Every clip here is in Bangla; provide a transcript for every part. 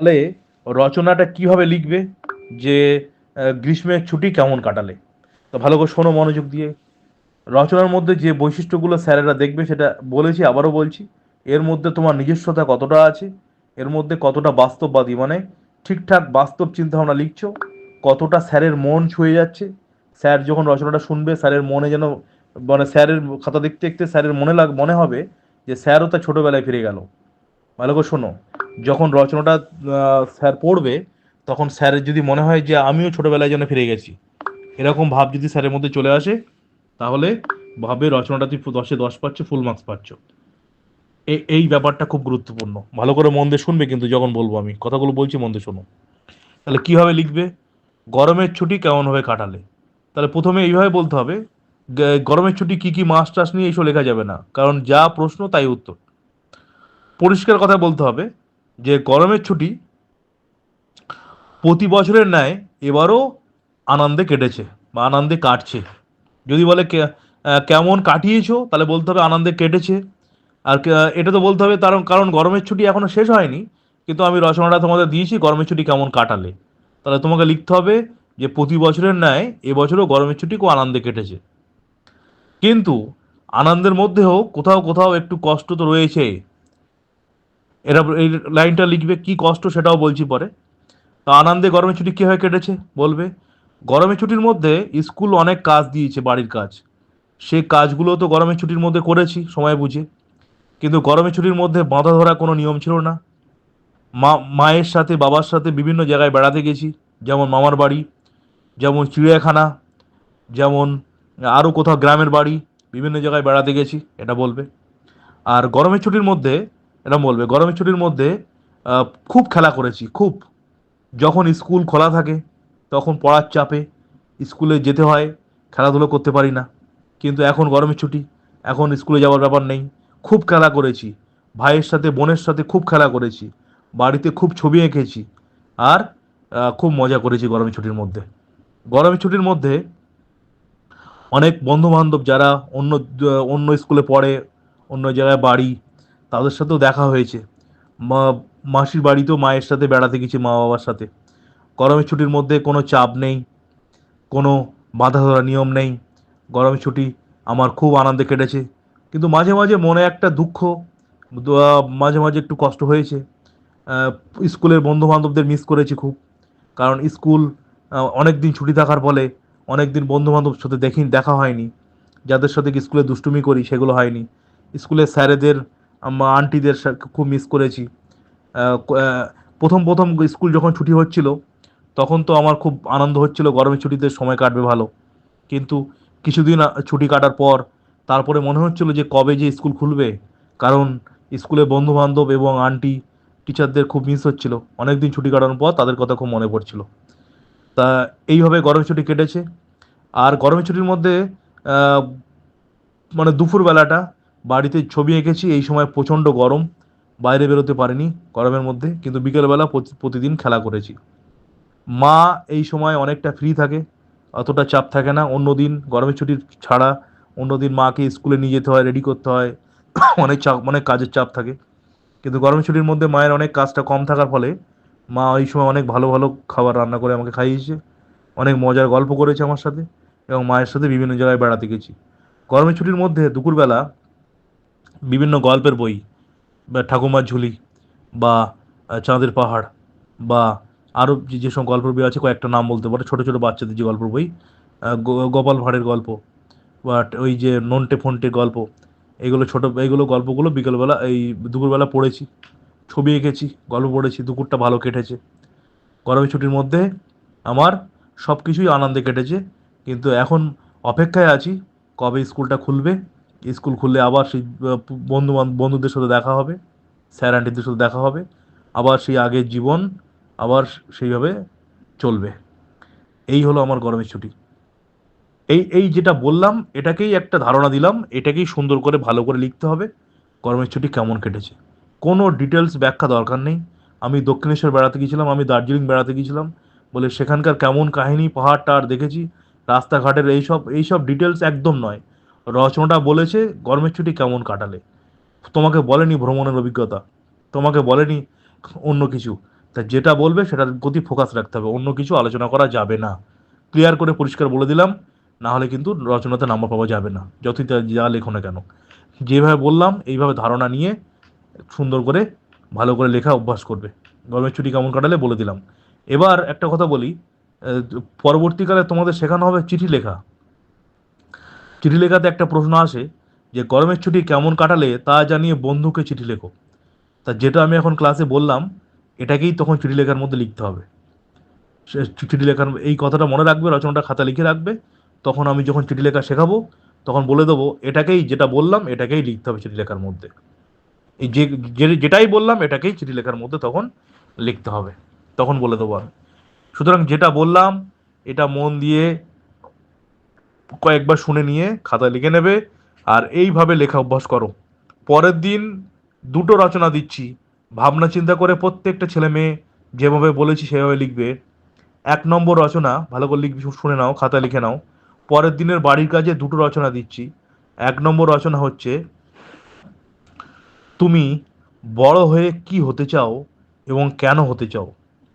তাহলে রচনাটা কীভাবে লিখবে যে গ্রীষ্মের ছুটি কেমন কাটালে? তো ভালো করে শোনো মনোযোগ দিয়ে। রচনার মধ্যে যে বৈশিষ্ট্যগুলো স্যারেরা দেখবে সেটা বলেছি, আবারও বলছি। এর মধ্যে তোমার নিজস্বতা কতটা আছে? এর মধ্যে কতটা বাস্তববাদী? মানে ঠিকঠাক বাস্তব চিন্তাভাবনা লিখছো? কতটা স্যারের মন ছুঁয়ে যাচ্ছে? স্যার যখন রচনাটা শুনবে, স্যারের মনে যেন মানে স্যারের খাতা দেখতে দেখতে স্যারের মনে লাগ, মনে হবে যে স্যারও তার ছোটোবেলায় ফিরে গেল। ভালো করে শোনো। যখন রচনাটা স্যার পড়বে, তখন স্যারের যদি মনে হয় যে আমিও ছোটোবেলায় যেন ফিরে গেছি, এরকম ভাব যদি স্যারের মধ্যে চলে আসে, তাহলে ভাবে রচনাটা তুই দশে দশ পাচ্ছ ফুল মার্কস পাচ্ছ। এই ব্যাপারটা খুব গুরুত্বপূর্ণ। ভালো করে মন দিয়ে শুনবে কিন্তু যখন বলব আমি। কথাগুলো বলছি, মন দিয়ে শোনো। তাহলে কীভাবে লিখবে? গরমের ছুটি কেমনভাবে কাটালে? তাহলে প্রথমে এইভাবে বলতে হবে গরমের ছুটি কি কি মাস টাস নিয়ে এইসব লেখা যাবে না। কারণ যা প্রশ্ন তাই উত্তর। পরিষ্কার কথা বলতে হবে যে গরমের ছুটি প্রতি বছরের ন্যায় এবারও আনন্দে কেটেছে বা আনন্দে কাটছে। যদি বলে কেমন কাটিয়েছো, তাহলে বলতে হবে আনন্দে কেটেছে। আর এটা তো বলতে হবে কারণ কারণ গরমের ছুটি এখনও শেষ হয়নি, কিন্তু আমি রচনাটা তোমাদের দিয়েছি, গরমের ছুটি কেমন কাটালে। তাহলে তোমাকে লিখতে হবে যে প্রতি বছরের ন্যায় এবছরও গরমের ছুটি খুব আনন্দে কেটেছে। কিন্তু আনন্দের মধ্যেও কোথাও কোথাও একটু কষ্ট তো রয়েছে। এরা এই লাইনটা লিখবে, কি কষ্ট সেটাও বলছি পরে। তা আনন্দে গরমের ছুটি কীভাবে কেটেছে? বলবে। গরমের ছুটির মধ্যে স্কুল অনেক কাজ দিয়েছে বাড়ির কাজ। সেই কাজগুলো তো গরমের ছুটির মধ্যে করেছি, সময় বুঝে। কিন্তু গরমের ছুটির মধ্যে বাঁধা ধরা কোনো নিয়ম ছিল না। মা, মায়ের সাথে, বাবার সাথে বিভিন্ন জায়গায় বেড়াতে গেছি। যেমন মামার বাড়ি, যেমন চিড়িয়াখানা, যেমন আরও কোথাও গ্রামের বাড়ি, বিভিন্ন জায়গায় বেড়াতে গেছি, এটা বলবে। আর গরমের ছুটির মধ্যে এটা বলবে। গরমের ছুটির মধ্যে খুব খেলা করেছি, খুব। যখন স্কুল খোলা থাকে, তখন পড়ার চাপে স্কুলে যেতে হয়, খেলাধুলো করতে পারি না। কিন্তু এখন গরমের ছুটি, এখন স্কুলে যাওয়ার ব্যাপার নেই। খুব খেলা করেছি, ভাইয়ের সাথে, বোনের সাথে খুব খেলা করেছি, বাড়িতে খুব ছবি এঁকেছি আর খুব মজা করেছি গরমের ছুটির মধ্যে। গরমের ছুটির মধ্যে অনেক বন্ধু বান্ধব যারা অন্য অন্য স্কুলে পড়ে, অন্য জায়গায় বাড়ি তাদের সাথেও দেখা হয়েছে। মা, মাসির বাড়িতেও মায়ের সাথে বেড়াতে গেছি মা বাবার সাথে। গরমের ছুটির মধ্যে কোনো চাপ নেই, কোনো বাধা ধরা নিয়ম নেই। গরমের ছুটি আমার খুব আনন্দে কেটেছে। কিন্তু মাঝে মাঝে মনে একটা দুঃখ মাঝে মাঝে একটু কষ্ট হয়েছে। স্কুলের বন্ধু বান্ধবদের মিস করেছি খুব। কারণ স্কুল অনেক দিন ছুটি থাকার ফলে অনেক দিন বন্ধু বান্ধবের সাথে দেখি, দেখা হয়নি। যাদের সাথে স্কুলে দুষ্টুমি করি সেগুলো হয়নি। স্কুলের স্যারেদের আন্টিদের খুব মিস করেছি। প্রথম প্রথম স্কুল যখন ছুটি হচ্ছিল, তখন তো আমার খুব আনন্দ হচ্ছিল, গরমের ছুটিতে সময় কাটবে ভালো। কিন্তু কিছুদিন ছুটি কাটার পর, তারপরে মনে হচ্ছিল যে কবে যে স্কুল খুলবে, কারণ স্কুলে বন্ধু বান্ধব এবং আন্টি টিচারদের খুব মিস হচ্ছিল। অনেক দিন ছুটি কাটানোর পর তাদের কথা খুব মনে পড়ছিল। তা এইভাবে গরমের ছুটি কেটেছে। আর গরমের ছুটির মধ্যে মানে দুপুরবেলাটা বাড়িতে ছবি এঁকেছি, এই সময় প্রচণ্ড গরম, বাইরে বেরোতে পারিনি গরমের মধ্যে, কিন্তু বিকেলবেলা প্রতিদিন খেলা করেছি। মা এই সময় অনেকটা ফ্রি থাকে, অতটা চাপ থাকে না, অন্য দিন গরমের ছুটির ছাড়া অন্য দিন মাকে স্কুলে নিয়ে যেতে হয় রেডি করতে হয়, অনেক চাপ, অনেক কাজের চাপ থাকে। কিন্তু গরমের ছুটির মধ্যে মায়ের অনেক কাজটা কম থাকার ফলে মা ওই সময় অনেক ভালো ভালো খাবার রান্না করে আমাকে খাইয়েছে, অনেক মজার গল্প করেছে আমার সাথে এবং মায়ের সাথে বিভিন্ন জায়গায় বেড়াতে গেছি। গরমের ছুটির মধ্যে দুপুরবেলা বিভিন্ন গল্পের বই, বা ঠাকুমার ঝুলি, বা চাঁদের পাহাড়, বা আরও যে যেসব গল্পের বই আছে, কয়েকটা নাম বলতে পারে, ছোটো ছোটো বাচ্চাদের যে গল্পের বই গোপাল ভাঁড়ের গল্প বা ওই যে নন্টে ফন্টে গল্প, এগুলো ছোটো এইগুলো গল্পগুলো বিকেলবেলা, এই দুপুরবেলা পড়েছি, ছবি এঁকেছি, গল্প পড়েছি, দুপুরটা ভালো কেটেছে। গরমের ছুটির মধ্যে আমার সব কিছুই আনন্দে কেটেছে, কিন্তু এখন অপেক্ষায় আছি কবে স্কুলটা খুলবে স্কুল খুললে আবার সেই বন্ধু বান- বন্ধুদের সাথে দেখা হবে, স্যার আন্টিদের সাথে দেখা হবে, আবার সেই আগের জীবন আবার সেইভাবে চলবে। এই হলো আমার গরমের ছুটি। এই এই যেটা বললাম, এটাকেই একটা ধারণা দিলাম, এটাকেই সুন্দর করে, ভালো করে লিখতে হবে, গরমের ছুটি কেমন কেটেছে। কোনো ডিটেলস ব্যাখ্যা দরকার নেই। আমি দক্ষিণেশ্বর বেড়াতে গিয়েছিলাম, আমি দার্জিলিং বেড়াতে গিয়েছিলাম, বলে সেখানকার কেমন কাহিনী পাহাড় টাহাড় দেখেছি, রাস্তাঘাটের এইসব এইসব ডিটেলস একদম নয়। রচনাটা বলেছে, গরমের ছুটি কেমন কাটালে? তোমাকে বলেনি ভ্রমণের অভিজ্ঞতা, তোমাকে বলেনি অন্য কিছু। তা যেটা বলবে সেটার প্রতি ফোকাস রাখতে হবে, অন্য কিছু আলোচনা করা যাবে না। ক্লিয়ার করে পরিষ্কার বলে দিলাম, না হলে কিন্তু রচনাতে নাম্বার পাওয়া যাবে না, যতই যা লেখো না কেন। যেভাবে বললাম, এইভাবে ধারণা নিয়ে সুন্দর করে, ভালো করে লেখা অভ্যাস করবে। গরমের ছুটি কেমন কাটালে বলে দিলাম। এবার একটা কথা বলি পরবর্তীকালে তোমাদের শেখানো হবে চিঠি লেখা। চিঠি লেখাতে একটা প্রশ্ন আসে যে, গরমের ছুটি কেমন কাটালে তা জানিয়ে বন্ধুকে চিঠি লেখো। তা যেটা আমি এখন ক্লাসে বললাম, এটাকেই তখন চিঠি লেখার মধ্যে লিখতে হবে। চিঠি লেখার, এই কথাটা মনে রাখবে, রচনাটা খাতা লিখে রাখবে। তখন আমি যখন চিঠি লেখা শেখাবো, তখন বলে দেবো, এটাকেই যেটা বললাম, এটাকেই লিখতে হবে চিঠি লেখার মধ্যে। এই যে- যেটাই বললাম, এটাকেই চিঠি লেখার মধ্যে তখন লিখতে হবে। তখন বলে দেবো আমি। সুতরাং যেটা বললাম, এটা মন দিয়ে কয়েকবার শুনে নিয়ে খাতা লিখে নেবে আর এইভাবে লেখা অভ্যাস করো। পরের দিন দুটো রচনা দিচ্ছি। ভাবনা চিন্তা করে প্রত্যেকটা ছেলে মেয়ে যেভাবে বলেছি সেভাবে লিখবে। এক নম্বর রচনা, ভালো করে লিখবে শুনে নাও খাতা লিখে নাও। পরের দিনের বাড়ির কাজে দুটো রচনা দিচ্ছি। এক নম্বর রচনা হচ্ছে, তুমি বড় হয়ে কি হতে চাও এবং কেন হতে চাও?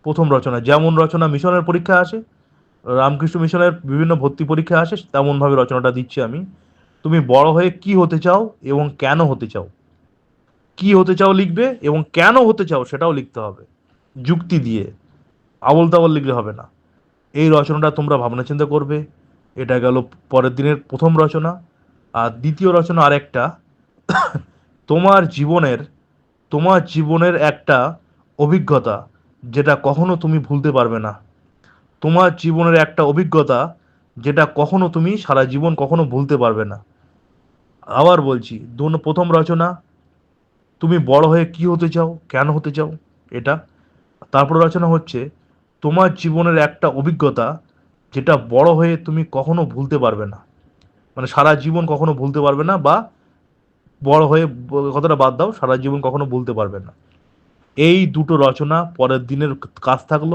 প্রথম রচনা, যেমন রচনা মিশনের পরীক্ষা আসে রামকৃষ্ণ মিশনের বিভিন্ন ভর্তি পরীক্ষা আসে, তেমনভাবে রচনাটা দিচ্ছি আমি। তুমি বড় হয়ে কি হতে চাও এবং কেন হতে চাও? কি হতে চাও লিখবে এবং কেন হতে চাও সেটাও লিখতে হবে। যুক্তি দিয়ে। আবল তাবল লিখলে হবে না। এই রচনাটা তোমরা ভাবনা চিন্তা করবে। এটা গেল পরের দিনের প্রথম রচনা। আর দ্বিতীয় রচনা আরেকটা। তোমার জীবনের তোমার জীবনের একটা অভিজ্ঞতা যেটা কখনো তুমি ভুলতে পারবে না। তোমার জীবনের একটা অভিজ্ঞতা যেটা কখনো তুমি সারা জীবন কখনো ভুলতে পারবে না। আবার বলছি দু প্রথম রচনা, তুমি বড় হয়ে কি হতে চাও, কেন হতে চাও, এটা। তারপর রচনা হচ্ছে, তোমার জীবনের একটা অভিজ্ঞতা যেটা বড় হয়ে তুমি কখনো ভুলতে পারবে না। মানে সারা জীবন কখনো ভুলতে পারবে না বা বড় হয়ে কথাটা বাদ দাও, সারা জীবন কখনো ভুলতে পারবে না। এই দুটো রচনা পরের দিনের কাজ থাকল।